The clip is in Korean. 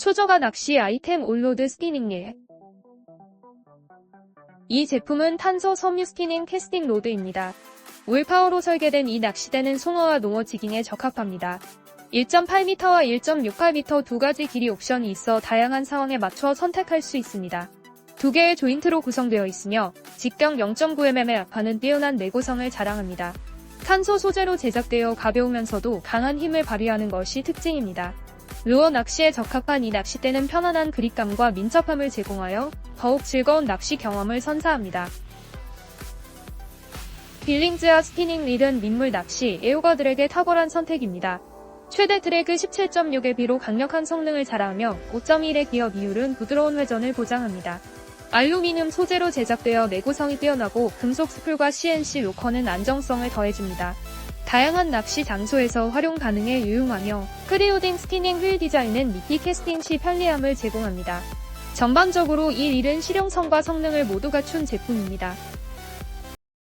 초저가 낚시 아이템 올로드 스피닝 릴. 이 제품은 탄소 섬유 스피닝 캐스팅 로드입니다. 올파워로 설계된 이 낚시대는 송어와 농어 지깅에 적합합니다. 1.8m와 1.68m 두 가지 길이 옵션이 있어 다양한 상황에 맞춰 선택할 수 있습니다. 두 개의 조인트로 구성되어 있으며 직경 0.9mm의 앞판은 뛰어난 내구성을 자랑합니다. 탄소 소재로 제작되어 가벼우면서도 강한 힘을 발휘하는 것이 특징입니다. 루어 낚시에 적합한 이 낚싯대는 편안한 그립감과 민첩함을 제공하여 더욱 즐거운 낚시 경험을 선사합니다. 빌링즈와 스피닝 릴은 민물 낚시 애호가들에게 탁월한 선택입니다. 최대 드래그 17.6의 비로 강력한 성능을 자랑하며 5.1의 기어 비율은 부드러운 회전을 보장합니다. 알루미늄 소재로 제작되어 내구성이 뛰어나고 금속 스풀과 CNC 로커는 안정성을 더해줍니다. 다양한 낚시 장소에서 활용 가능해 유용하며 크리오딩 스티닝 휠 디자인은 미피 캐스팅 시 편리함을 제공합니다. 전반적으로 이 릴은 실용성과 성능을 모두 갖춘 제품입니다.